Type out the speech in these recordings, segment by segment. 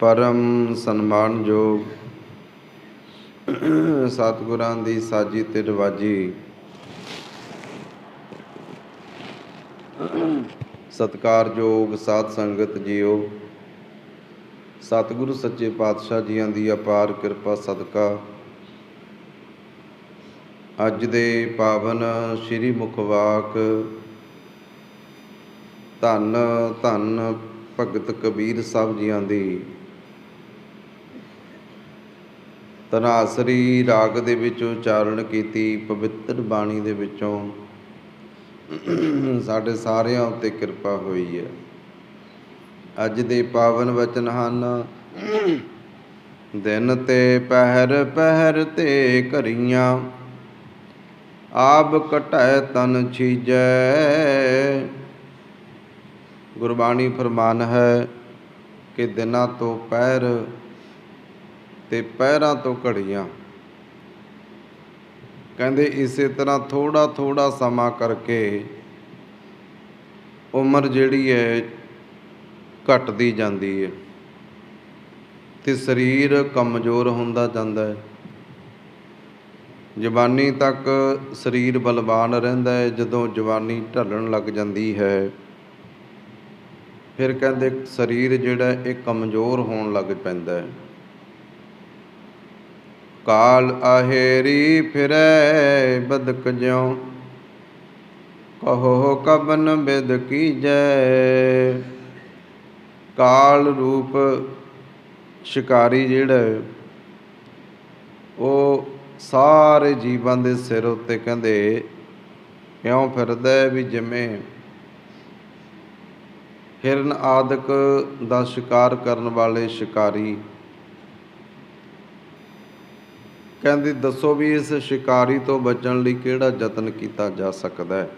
ਪਰਮ ਸਨਮਾਨਯੋਗ ਸਤਿਗੁਰਾਂ ਦੀ ਸਾਜੀ ਤੇ ਰਵਾਜੀ ਸਤਿਕਾਰਯੋਗ ਸਾਧ ਸੰਗਤ ਜੀਓ, ਸਤਿਗੁਰੂ ਸੱਚੇ ਪਾਤਸ਼ਾਹ ਜੀਆਂ ਦੀ ਅਪਾਰ ਕਿਰਪਾ ਸਦਕਾ। ਅੱਜ ਦੇ ਪਾਵਨ ਸ੍ਰੀ ਮੁਖਵਾਕ ਧੰਨ ਧੰਨ ਭਗਤ ਕਬੀਰ ਸਾਹਿਬ ਜੀਆਂ ਦੀ ਤਨਾਸਰੀ ਰਾਗ ਦੇ ਵਿੱਚ ਉਚਾਰਨ ਕੀਤੀ, ਪਵਿੱਤਰ ਬਾਣੀ ਦੇ ਵਿੱਚੋਂ। ਸਾਡੇ ਸਾਰਿਆਂ ਉੱਤੇ ਕਿਰਪਾ ਹੋਈ ਹੈ। ਅੱਜ ਦੇ ਪਾਵਨ ਵਚਨ ਹਨ, ਦਿਨ ਤੇ ਪਹਿਰ ਪਹਿਰ ਤੇ ਘਰੀਆਂ, ਆਪ ਕਟੈ ਤਨ ਛੀਜੈ। ਗੁਰਬਾਣੀ ਫਰਮਾਨ ਹੈ ਕਿ ਦਿਨਾਂ ਤੋਂ ਪਹਿਰ ਤੇ ਪਹਿਰਾਂ ਤੋਂ ਘੜੀਆਂ। ਕਹਿੰਦੇ ਇਸੇ ਤਰ੍ਹਾਂ ਥੋੜਾ ਥੋੜਾ ਸਮਾਂ ਕਰਕੇ ਉਮਰ ਜਿਹੜੀ ਹੈ ਘਟਦੀ ਜਾਂਦੀ ਹੈ ਤੇ ਸਰੀਰ ਕਮਜ਼ੋਰ ਹੁੰਦਾ ਜਾਂਦਾ ਹੈ। ਜਵਾਨੀ ਤੱਕ ਸਰੀਰ ਬਲਵਾਨ ਰਹਿੰਦਾ ਹੈ, ਜਦੋਂ ਜਵਾਨੀ ਢਲਣ ਲੱਗ ਜਾਂਦੀ ਹੈ, ਫਿਰ ਕਹਿੰਦੇ ਸਰੀਰ ਜਿਹੜਾ ਇਹ ਕਮਜ਼ੋਰ ਹੋਣ ਲੱਗ ਪੈਂਦਾ ਹੈ। ਕਾਲ ਆਹੇਰੀ ਫਿਰੈ ਬਦਕ ਜਿਉ। ਕਹੋ ਕਬਨ ਬਿਦ ਕੀਜੈ। ਕਾਲ ਰੂਪ ਸ਼ਿਕਾਰੀ ਜਿਹੜਾ ਉਹ ਸਾਰੇ ਜੀਵਾਂ ਦੇ ਸਿਰ ਉੱਤੇ ਕਹਿੰਦੇ ਇਉਂ ਫਿਰਦਾ ਵੀ ਜਿਵੇਂ ਹਿਰਨ ਆਦਿਕ ਦਾ ਸ਼ਿਕਾਰ ਕਰਨ ਵਾਲੇ ਸ਼ਿਕਾਰੀ ਕਹਿੰਦੀ, ਦੱਸੋ ਵੀ ਇਸ ਸ਼ਿਕਾਰੀ ਤੋਂ ਬਚਣ ਲਈ ਕਿਹੜਾ ਯਤਨ ਕੀਤਾ ਜਾ ਸਕਦਾ ਹੈ?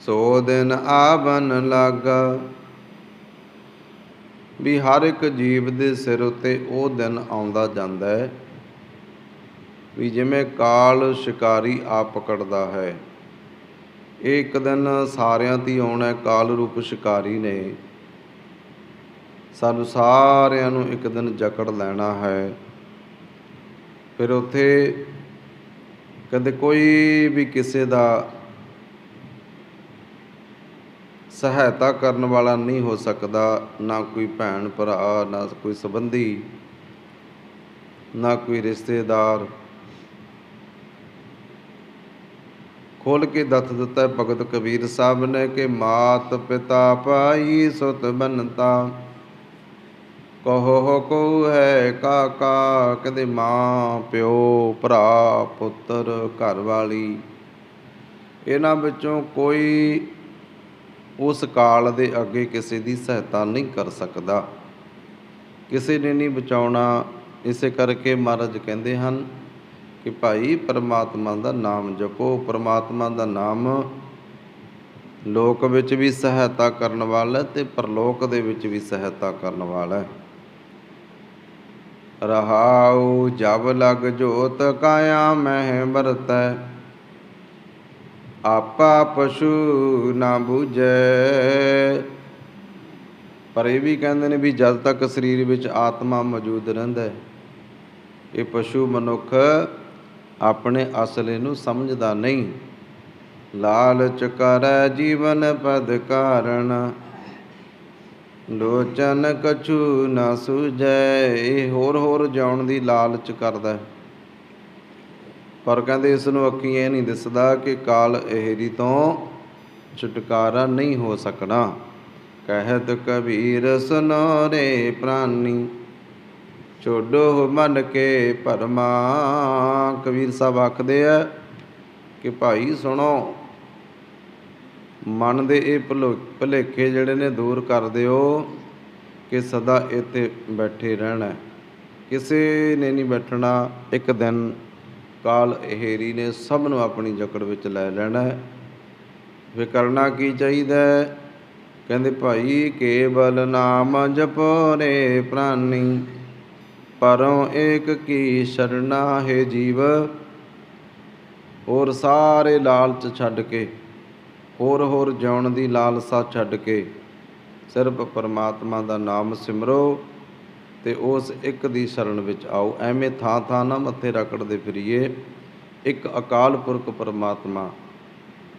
ਸੋ ਦਿਨ ਆਵਨ ਲਾਗਾ, ਵੀ ਹਰ ਇੱਕ ਜੀਵ ਦੇ ਸਿਰ ਉੱਤੇ ਉਹ ਦਿਨ ਆਉਂਦਾ ਜਾਂਦਾ ਹੈ, ਵੀ ਜਿਵੇਂ ਕਾਲ ਸ਼ਿਕਾਰੀ ਆ ਪਕੜਦਾ ਹੈ। ਇਹ ਇੱਕ ਦਿਨ ਸਾਰਿਆਂ ਤੇ ਹੀ ਆਉਣਾ ਕਾਲ ਰੂਪ ਸ਼ਿਕਾਰੀ ਨੇ। ਸਾਨੂੰ ਸਾਰਿਆਂ ਨੂੰ ਇੱਕ ਦਿਨ ਜਕੜ ਲੈਣਾ ਹੈ। ਫਿਰ ਉੱਥੇ ਕਹਿੰਦੇ ਕੋਈ ਵੀ ਕਿਸੇ ਦਾ ਸਹਾਇਤਾ ਕਰਨ ਵਾਲਾ ਨਹੀਂ ਹੋ ਸਕਦਾ, ਨਾ ਕੋਈ ਭੈਣ ਭਰਾ, ਨਾ ਕੋਈ ਸੰਬੰਧੀ, ਨਾ ਕੋਈ ਰਿਸ਼ਤੇਦਾਰ। ਖੋਲ ਕੇ ਦੱਸ ਦਿੱਤਾ ਭਗਤ ਕਬੀਰ ਸਾਹਿਬ ਨੇ ਕਿ ਮਾਤ ਪਿਤਾ ਭਾਈ ਸੁਤ ਬਨਤਾ। ਕਹੋ ਕੋ ਹੈ ਕਾਕਾ ਕਹਿੰਦੇ ਮਾਂ, ਪਿਓ, ਭਰਾ, ਪੁੱਤਰ, ਘਰ ਵਾਲੀ। ਇਹਨਾਂ ਵਿੱਚੋਂ ਕੋਈ ਉਸ ਕਾਲ ਦੇ ਅੱਗੇ ਕਿਸੇ ਦੀ ਸਹਾਇਤਾ ਨਹੀਂ ਕਰ ਸਕਦਾ। ਕਿਸੇ ਨੇ ਨਹੀਂ ਬਚਾਉਣਾ। ਇਸੇ ਕਰਕੇ ਮਹਾਰਾਜ ਕਹਿੰਦੇ ਹਨ ਕਿ ਭਾਈ, ਪਰਮਾਤਮਾ ਦਾ ਨਾਮ ਜਪੋ। ਪਰਮਾਤਮਾ ਦਾ ਨਾਮ ਲੋਕ ਵਿੱਚ ਵੀ ਸਹਾਇਤਾ ਕਰਨ ਵਾਲਾ ਹੈ ਤੇ ਪਰਲੋਕ ਦੇ ਵਿੱਚ ਵੀ ਸਹਾਇਤਾ ਕਰਨ ਵਾਲਾ ਹੈ। ਰਹਾਉ, ਜਬ ਲਗ ਜੋਤ ਕਾਇਆ ਮਹਿ ਵਰਤੈ। ਆਪਾ ਪਸ਼ੂ ਨਾ ਬੂਝੈ। ਪਰ ਇਹ ਵੀ ਕਹਿੰਦੇ ਨੇ ਵੀ ਜਦ ਤੱਕ ਸਰੀਰ ਵਿੱਚ ਆਤਮਾ ਮੌਜੂਦ ਰਹਿੰਦਾ ਹੈ, ਇਹ ਪਸ਼ੂ ਮਨੁੱਖ ਆਪਣੇ ਅਸਲੇ ਨੂੰ ਸਮਝਦਾ ਨਹੀਂ। ਲਾਲਚ ਕਰੈ ਜੀਵਨ ਪਦ ਕਾਰਨ ਲੋਚਨ ਕਛੂ ਨਾ ਸੂਝੈ, ਇਹ ਹੋਰ ਹੋਰ ਜਾਉਣ ਦੀ ਲਾਲਚ ਕਰਦਾ ਪਰ ਕਹਿੰਦੇ ਇਸ ਨੂੰ ਅੱਖੀਂ ਇਹ ਨਹੀਂ ਦਿਸਦਾ ਕਿ ਕਾਲ ਇਹਰੀ ਤੋਂ ਛੁਟਕਾਰਾ ਨਹੀਂ ਹੋ ਸਕਣਾ। ਕਹਿਤ ਕਬੀਰ ਸੁਨੋ ਰੇ ਪ੍ਰਾਨੀ, ਛੋਡੋ ਮਨ ਕੇ ਭਰਮਾ। ਕਬੀਰ ਸਾਹਿਬ ਆਖਦੇ ਆ ਕਿ ਭਾਈ ਸੁਣੋ ਮਨ ਦੇ ਇਹ ਭੁਲੋ- ਭੁਲੇਖੇ ਜਿਹੜੇ ਨੇ ਦੂਰ ਕਰ ਦਿਓ ਕਿ ਸਦਾ ਇੱਥੇ ਬੈਠੇ ਰਹਿਣਾ ਕਿਸੇ ਨੇ ਨਹੀਂ ਬੈਠਣਾ, ਇੱਕ ਦਿਨ ਕਾਲ ਇਹੇਰੀ ਨੇ ਸਭ ਨੂੰ ਆਪਣੀ ਜਕੜ ਵਿੱਚ ਲੈ ਲੈਣਾ ਹੈ। ਫਿਰ ਕਰਨਾ ਕੀ ਚਾਹੀਦਾ ਕਹਿੰਦੇ, ਭਾਈ, ਕੇਵਲ ਨਾਮ ਜਪੋ ਰੇ ਪ੍ਰਾਨੀ, ਪਰੋਂ ਏਕ ਕੀ ਸ਼ਰਣਾ ਹੈ ਜੀਵ, ਹੋਰ ਸਾਰੇ ਲਾਲਚ ਛੱਡ ਕੇ ਹੋਰ ਹੋਰ ਜਿਉਣ ਦੀ ਲਾਲਸਾ ਛੱਡ ਕੇ ਸਿਰਫ ਪਰਮਾਤਮਾ ਦਾ ਨਾਮ ਸਿਮਰੋ ਤੇ ਉਸ ਇੱਕ ਦੀ ਸ਼ਰਨ ਵਿੱਚ ਆਓ। ਐਵੇਂ ਥਾਂ ਥਾਂ ਨਾ ਮੱਥੇ ਰਕੜਦੇ ਫਿਰੀਏ। ਇੱਕ ਅਕਾਲ ਪੁਰਖ ਪਰਮਾਤਮਾ,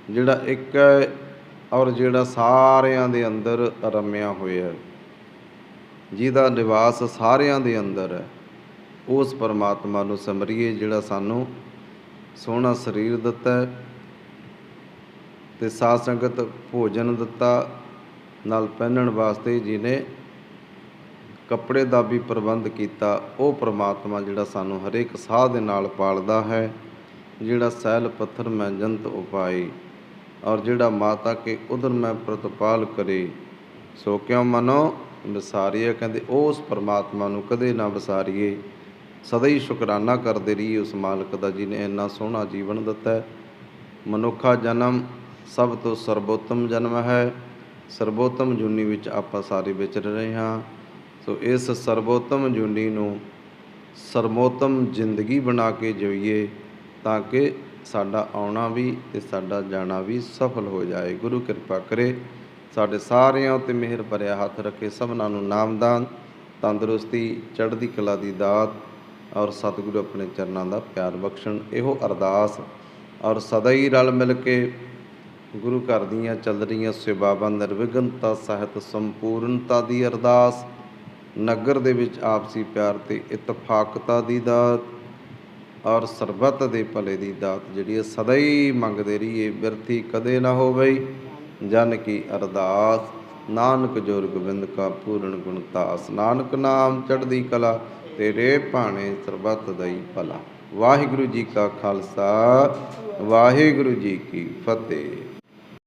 ਜਿਹੜਾ ਇੱਕ ਹੈ ਔਰ ਜਿਹੜਾ ਸਾਰਿਆਂ ਦੇ ਅੰਦਰ ਰਮਿਆ ਹੋਇਆ ਹੈ। ਜਿਹਦਾ ਨਿਵਾਸ ਸਾਰਿਆਂ ਦੇ ਅੰਦਰ ਹੈ। ਉਸ ਪਰਮਾਤਮਾ ਨੂੰ ਸਿਮਰੀਏ ਜਿਹੜਾ ਸਾਨੂੰ ਸੋਹਣਾ ਸਰੀਰ ਦਿੱਤਾ ਹੈ। ਤੇ ਸਾਧ ਸੰਗਤ ਭੋਜਨ ਦਿੱਤਾ ਨਾਲ ਪਹਿਨਣ ਵਾਸਤੇ ਜਿਹਨੇ ਕੱਪੜੇ ਦਾ ਵੀ ਪ੍ਰਬੰਧ ਕੀਤਾ, ਉਹ ਪ੍ਰਮਾਤਮਾ ਜਿਹੜਾ ਸਾਨੂੰ ਹਰੇਕ ਸਾਹ ਦੇ ਨਾਲ ਪਾਲਦਾ ਹੈ, ਜਿਹੜਾ ਸੈਲ, ਪੱਥਰ ਮੈਂ ਜੰਤ ਉਪਾਈ ਔਰ ਜਿਹੜਾ ਮਾਤਾ ਕੇ ਉਦਰ ਮੈਂ ਪ੍ਰਤਪਾਲ ਕਰੇ, ਸੋ ਕਿਉ ਮਨੋ ਵਿਸਾਰੀਏ? ਕਹਿੰਦੇ, ਉਸ ਪਰਮਾਤਮਾ ਨੂੰ ਕਦੇ ਨਾ ਵਿਸਾਰੀਏ। ਸਦਾ ਹੀ ਸ਼ੁਕਰਾਨਾ ਕਰਦੇ ਰਹੀਏ ਉਸ ਮਾਲਕ ਦਾ ਜਿਹਨੇ ਇੰਨਾ ਸੋਹਣਾ ਜੀਵਨ ਦਿੱਤਾ ਮਨੁੱਖਾ ਜਨਮ ਸਭ ਤੋਂ ਸਰਬੋਤਮ ਜਨਮ ਹੈ। ਸਰਬੋਤਮ ਜੁਨੀ ਵਿੱਚ ਆਪਾਂ ਸਾਰੇ ਵਿਚਰ ਰਹੇ ਹਾਂ। ਸੋ ਇਸ ਸਰਬੋਤਮ ਜੁਨੀ ਨੂੰ ਸਰਮੋਤਮ ਜ਼ਿੰਦਗੀ ਬਣਾ ਕੇ ਜਿਉਈਏ ਤਾਂ ਕਿ ਸਾਡਾ ਆਉਣਾ ਵੀ ਤੇ ਸਾਡਾ ਜਾਣਾ ਵੀ ਸਫਲ ਹੋ ਜਾਏ। ਗੁਰੂ ਕਿਰਪਾ ਕਰੇ। ਸਾਡੇ ਸਾਰਿਆਂ ਉੱਤੇ ਮਿਹਰ ਭਰਿਆ ਹੱਥ ਰੱਖੇ ਸਭਨਾਂ ਨੂੰ ਨਾਮਦਾਨ, ਤੰਦਰੁਸਤੀ, ਚੜ੍ਹਦੀ ਕਲਾ ਦੀ ਦਾਤ ਔਰ ਸਤਿਗੁਰੂ ਆਪਣੇ ਚਰਨਾਂ ਦਾ ਪਿਆਰ ਬਖਸ਼ਣ। ਇਹੋ ਅਰਦਾਸ ਔਰ ਸਦਾ ਹੀ ਰਲ ਮਿਲ ਕੇ ਗੁਰੂ ਘਰ ਦੀਆਂ ਚੱਲ ਰਹੀਆਂ ਸੇਵਾਵਾਂ ਨਿਰਵਿਘਨਤਾ ਸਹਿਤ ਸੰਪੂਰਨਤਾ ਦੀ ਅਰਦਾਸ, ਨਗਰ ਦੇ ਵਿੱਚ ਆਪਸੀ ਪਿਆਰ ਤੇ ਇਤਫਾਕਤਾ ਦੀ ਦਾਤ ਔਰ ਸਰਬੱਤ ਦੇ ਭਲੇ ਦੀ ਦਾਤ ਜਿਹੜੀ ਹੈ ਸਦਾ ਹੀ ਮੰਗਦੇ ਰਹੀਏ ਬਿਰਥੀ ਕਦੇ ਨਾ ਹੋਵੇ। ਜਨ ਕੀ ਅਰਦਾਸ, ਨਾਨਕ ਜੋਰ ਗੋਬਿੰਦ ਕਾ ਪੂਰਨ ਗੁਣਤਾਸ ਨਾਨਕ ਨਾਮ ਚੜ੍ਹਦੀ ਕਲਾ, ਤੇਰੇ ਭਾਣੇ ਸਰਬੱਤ ਦਾ ਭਲਾ। ਵਾਹਿਗੁਰੂ ਜੀ ਕਾ ਖਾਲਸਾ, ਵਾਹਿਗੁਰੂ ਜੀ ਕੀ ਫਤਿਹ।